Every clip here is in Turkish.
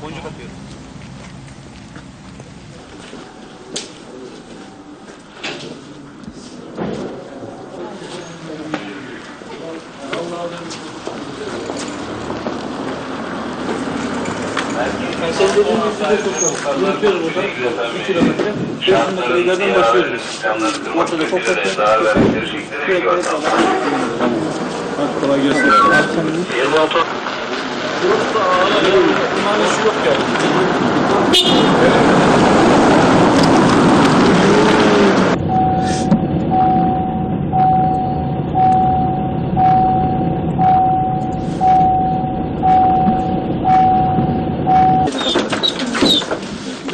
Bom de roteiro. Dediğin gibi bize sokalım. Yürütüyoruz burada. 2 kilometre. 500 metre ileriden başlıyoruz biz. Ortada toprakta sürekli hep adam. Hadi kolay gelsin. Bunların işi yok yani.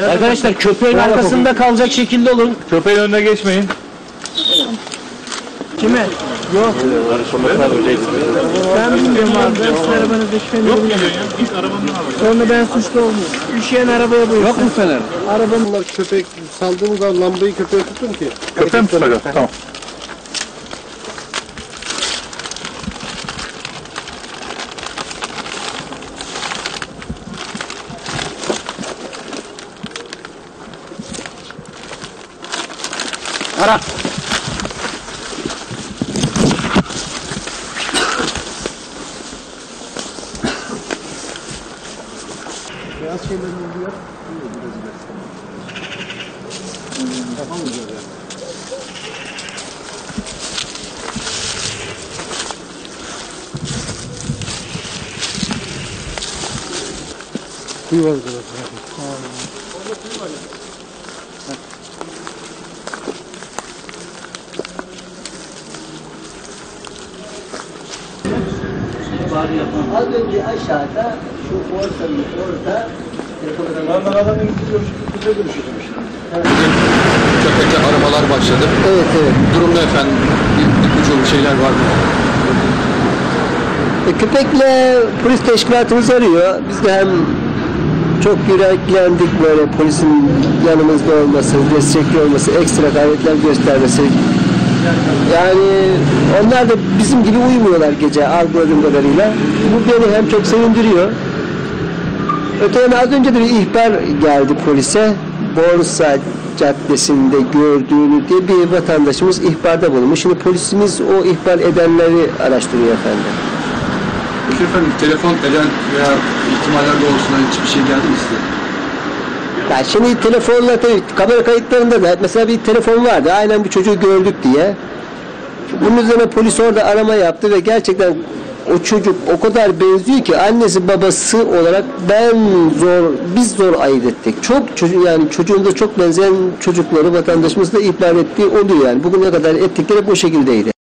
Arkadaşlar köpeğin arkasında kalacak şekilde olun. Köpeğin önüne geçmeyin. Kime? Yok. Ben bilmiyorum abi. Ben sizin arabanızda al. Sonra ben suçlu olmuyorum. Üşüyen arabaya buyursun. Yok mu fener? Arabanın Bunlar köpek saldığımız zaman lambayı köpeğe tutun ki. Köpeği mi tutacağız? Tamam. Ara. Beyaz şeylerin olduğu yer. Biraz ilerisi. Yapamayacağız yani. Kuyu var burada. Az önce aşağıda şu ortanın orada Ben ben gidiyorum. Bize görüşeceğim işte. Köpekle aramalar başladı. Evet evet. Durum ne efendim? Bir ipucu bir şeyler var mı? E, köpekle polis teşkilatımız arıyor. Biz de hem çok yüreklendik böyle polisin yanımızda olması, destekli olması, ekstra gayretler göstermesi. Yani onlar da bizim gibi uyumuyorlar gece algıladığım kadarıyla. Bu beni hem çok sevindiriyor. Öte yana az önce de bir ihbar geldi polise. Borsa Caddesi'nde gördüğünü diye bir vatandaşımız ihbarda bulunmuş. Şimdi polisimiz o ihbar edenleri araştırıyor efendim. Peki efendim telefon eden veya ihtimaller doğrultusunda hiçbir şey geldi mi size? Ya şimdi telefonla kamera kayıtlarında da mesela bir telefon vardı. Aynen bir çocuğu gördük diye. Bunun üzerine polis orada arama yaptı ve gerçekten o çocuk o kadar benziyor ki annesi babası olarak ben zor biz zor ayırt ettik. Çok çocuk yani çocuğunda çok benzeyen çocukları vatandaşımız da ihbar ettiği oluyor yani. Bugüne kadar ettikleri bu şekildeydi.